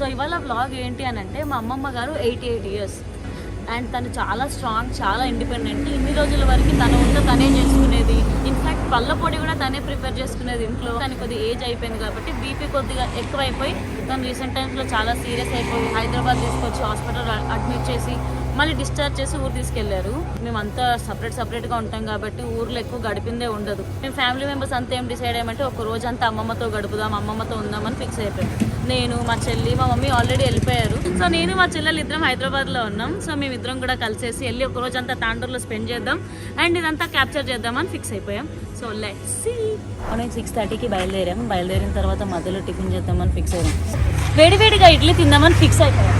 So ఇవాళ vlog ఏంటి అని అంటే మా అమ్మమ్మ గారు ఎయిటీ ఎయిట్ ఇయర్స్ అండ్ తను చాలా స్ట్రాంగ్ చాలా ఇండిపెండెంట్ ఇన్ని రోజుల వరకు తన వంట తనే చేసుకునేది. ఇన్ఫ్యాక్ట్ పళ్ళ పొడి కూడా తనే ప్రిపేర్ చేసుకునేది ఇంట్లో. తను కొద్దిగా ఏజ్ అయిపోయింది కాబట్టి బీపీ కొద్దిగా ఎక్కువైపోయి తను రీసెంట్ టైమ్స్లో చాలా సీరియస్ అయిపోయి హైదరాబాద్ తీసుకొచ్చి హాస్పిటల్ అడ్మిట్ చేసి మమ్మల్ని డిశ్చార్జ్ చేసి ఊరు తీసుకెళ్ళారు. మేమంతా సపరేట్ సపరేట్గా ఉంటాం కాబట్టి ఊర్లో ఎక్కువ గడిపిందే ఉండదు. మేము ఫ్యామిలీ మెంబర్స్ అంతా ఏం డిసైడ్ అయ్యామంటే ఒక రోజు అంతా అమ్మమ్మతో గడుపుదాం అమ్మమ్మతో ఉందామని ఫిక్స్ అయిపోయాం. నేను మా చెల్లి మా మమ్మీ ఆల్రెడీ వెళ్ళిపోయారు. సో నేను మా చెల్లెలు ఇద్దరం హైదరాబాద్లో ఉన్నాం. సో మేము ఇద్దరం కూడా కలిసేసి వెళ్ళి ఒక రోజు అంతా తాండూరులో స్పెండ్ చేద్దాం అండ్ ఇదంతా క్యాప్చర్ చేద్దామని ఫిక్స్ అయిపోయాం. సో లెట్ మనం సిక్స్ థర్టీకి బయలుదేరాం. బయలుదేరిన తర్వాత మధ్యలో టిఫిన్ చేద్దామని ఫిక్స్ అయ్యాం వేడివేడిగా ఇడ్లీ తిందామని ఫిక్స్ అయిపోయాం.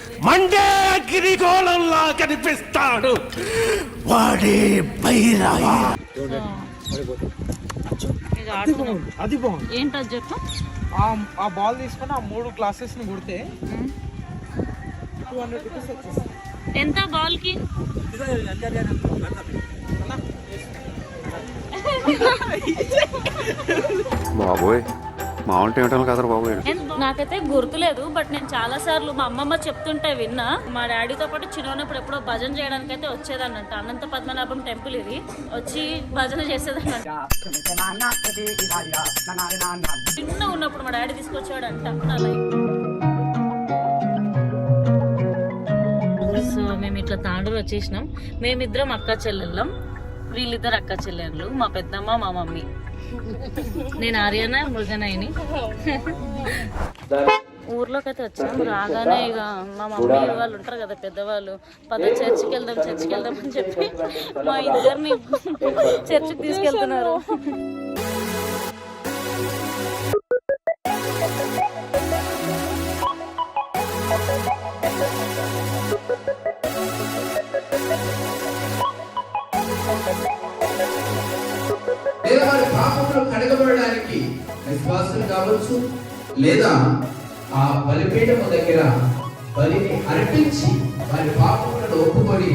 మండే అగ్నిగోళంలా కనిపిస్తాడు. వాడే ఆడుతున్నాం. అది బాగుంది చెప్పు? ఆ ఆ బాల్ తీసుకొని ఆ మూడు క్లాసెస్ని కొడితే టూ హండ్రెడ్ రూపీస్ వచ్చేస్తుంది ఎంత బాల్కి బాబోయ్. మామూలు టైం బాబు నాకైతే గుర్తులేదు బట్ నేను చాలా సార్లు మా అమ్మమ్మ చెప్తుంటే విన్నా. మా డాడీతో పాటు చిన్నప్పుడు ఎప్పుడో భజన చేయడానికి అయితే వచ్చేదన్నట్టు అనంత పద్మనాభం టెంపుల్ ఇది. వచ్చి భజన చేసేదన్నట్టు చిన్న ఉన్నప్పుడు మా డాడీ తీసుకొచ్చాడంట నా లైఫ్. సో మేము ఇట్లా తాండూరు వచ్చేసినాం. మేమిద్దరం అక్క చెల్లెళ్ళం. వీళ్ళిద్దరు అక్క చెల్లెళ్ళు మా పెద్దమ్మ మా మమ్మీ. నేను ఆర్యన మృగనయని ఊర్లోకి అయితే వచ్చాం రాగానే ఇక మా మమ్మీ వాళ్ళు ఉంటారు కదా పెద్దవాళ్ళు పద చర్చికి వెళ్దాం చర్చికి వెళ్దాం అని చెప్పి మా ఇద్దరిని చర్చికి తీసుకెళ్తున్నారు. లేదా వారి పాపములు కడగబడడానికి విశ్వాసం కావచ్చు లేదా ఆ బలిపీఠము దగ్గర బలిని అర్పించి వారి పాపములను ఒప్పుకొని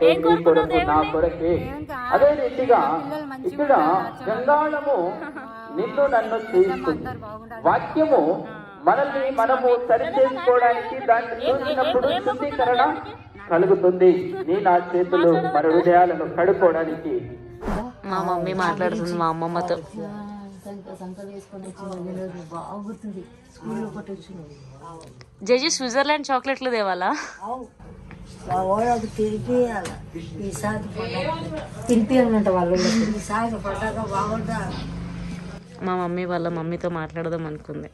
దేవుణ్ణి? కొరకే అదే రీతిగా ఇక్కడ గంగాళము నిన్ను నన్ను చేస్తుంది వాక్యము మనల్ని మనము సరి చేసుకోవడానికి దాన్ని చూసినప్పుడు శుద్ధీకరణ కలుగుతుంది. నీ నా చేతులు మన హృదయాలను కడుక్కోవడానికి. మా మమ్మీ మాట్లాడుతుంది మా అమ్మమ్మతో జేజీ స్విట్జర్లాండ్ చాక్లెట్లు తేవాలా? మా మమ్మీ వాళ్ళ మమ్మీతో మాట్లాడదాం అనుకుంది.